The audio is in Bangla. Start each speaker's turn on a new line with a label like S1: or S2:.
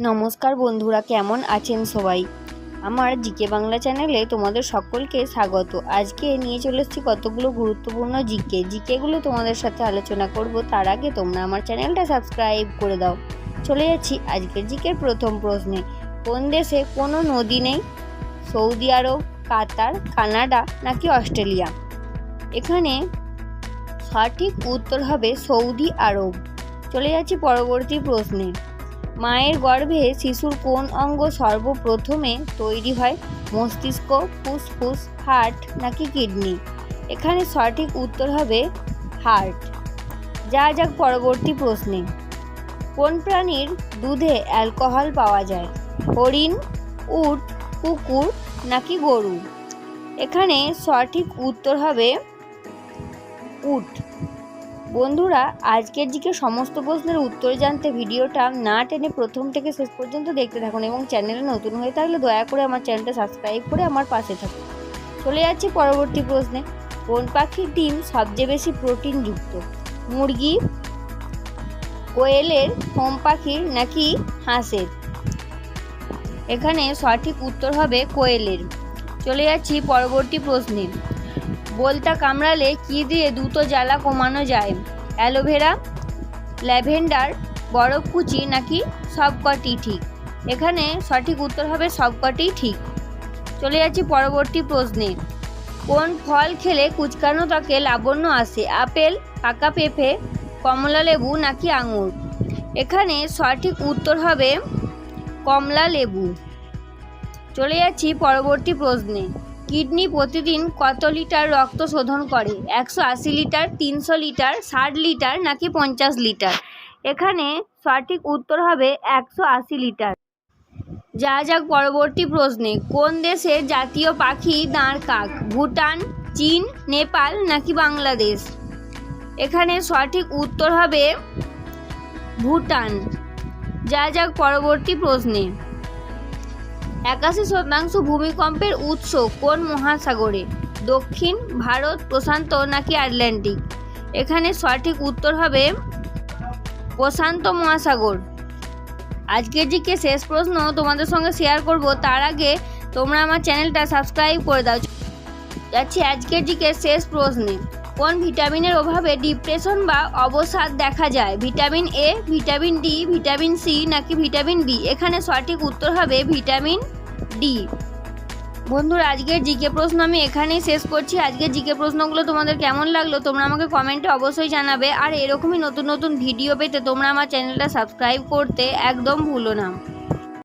S1: নমস্কার বন্ধুরা, কেমন আছেন সবাই? আমার জিকে বাংলা চ্যানেলে তোমাদের সকলকে স্বাগত। আজকে নিয়ে চলে এসেছি কতগুলো গুরুত্বপূর্ণ জিকে। জিকেগুলো তোমাদের সাথে আলোচনা করব, তার আগে তোমরা আমার চ্যানেলটা সাবস্ক্রাইব করে দাও। চলে যাচ্ছি আজকের জিকের প্রথম প্রশ্নে। কোন দেশে কোনো নদী নেই? সৌদি আরব, কাতার, কানাডা নাকি অস্ট্রেলিয়া? এখানে সঠিক উত্তর হবে সৌদি আরব। চলে যাচ্ছি পরবর্তী প্রশ্নে। মায়ের গর্ভে শিশুর কোন অঙ্গ সর্বপ্রথমে তৈরি হয়? মস্তিষ্ক, ফুসফুস, হার্ট নাকি কিডনি? এখানে সঠিক উত্তর হবে হার্ট। যা যাক পরবর্তী প্রশ্নে। কোন প্রাণীর দুধে অ্যালকোহল পাওয়া যায়? হরিণ, উট, কুকুর নাকি গরু? এখানে সঠিক উত্তর হবে উট। বন্ধুরা, আজকের দিকে সমস্ত প্রশ্নের উত্তর জানতে ভিডিওটা না টেনে প্রথম থেকে শেষ পর্যন্ত দেখতে থাকুন এবং চ্যানেলে নতুন হয়ে থাকলে দয়া করে আমার চ্যানেলটা সাবস্ক্রাইব করে আমার পাশে থাকুন। চলে যাচ্ছি পরবর্তী প্রশ্নে। কোন পাখির ডিম সবচেয়ে বেশি প্রোটিনযুক্ত মুরগি, কোয়েলের, হোম পাখির নাকি হাঁসের? এখানে সঠিক উত্তর হবে কোয়েলের। চলে যাচ্ছি পরবর্তী প্রশ্নে। বলতা কামড়ালে কী দিয়ে দ্রুত জ্বালা কমানো যায়? অ্যালোভেরা ল্যাভেন্ডার বরফ কুচি নাকি সবকটি ঠিক? এখানে সঠিক উত্তর হবে সবকটি ঠিক। চলে যাচ্ছি পরবর্তী প্রশ্নে। কোন ফল খেলে কুচকানো ত্বকে লাবণ্য আসে? আপেল, পাকা পেঁপে, কমলা লেবু নাকি আঙুর? এখানে সঠিক উত্তর হবে কমলা লেবু। চলে যাচ্ছি পরবর্তী প্রশ্নে। কিডনি প্রতিদিন কত লিটার রক্ত শোধন করে? একশো আশি লিটার, তিনশো লিটার, ষাট লিটার নাকি পঞ্চাশ লিটার? এখানে সঠিক উত্তর হবে একশো আশি লিটার। যা যাক পরবর্তী প্রশ্নে, কোন দেশের জাতীয় পাখি দাঁড় কাক? ভুটান, চীন, নেপাল নাকি বাংলাদেশ? এখানে সঠিক উত্তর হবে ভুটান। যা যাক পরবর্তী প্রশ্নে। একাশি শতাংশ ভূমিকম্পের উৎস কোন মহাসাগরে? দক্ষিণ, ভারত, প্রশান্ত নাকি আটলান্টিক? এখানে সঠিক উত্তর হবে প্রশান্ত মহাসাগর। আজকের জিকে শেষ প্রশ্ন তোমাদের সঙ্গে শেয়ার করব, তার আগে তোমরা আমার চ্যানেলটা সাবস্ক্রাইব করে দাও। যাচ্ছি আজকের জিকে শেষ প্রশ্নে। কোন ভিটামিনের অভাবে ডিপ্রেশন বা অবসাদ দেখা যায়? Vitamin A vitamin D vitamin C নাকি ভিটামিন বি এখানে সঠিক উত্তর হবে ভিটামিন ডি বন্ধুরা, আজকের জিকে প্রশ্ন আমি এখানেই শেষ করছি। আজকের জিকে প্রশ্নগুলো তোমাদের কেমন লাগল তোমরা আমাকে কমেন্টে অবশ্যই জানাবে। আর এরকমই নতুন নতুন ভিডিও পেতে তোমরা আমার চ্যানেলটা সাবস্ক্রাইব করতে একদম ভুলো না।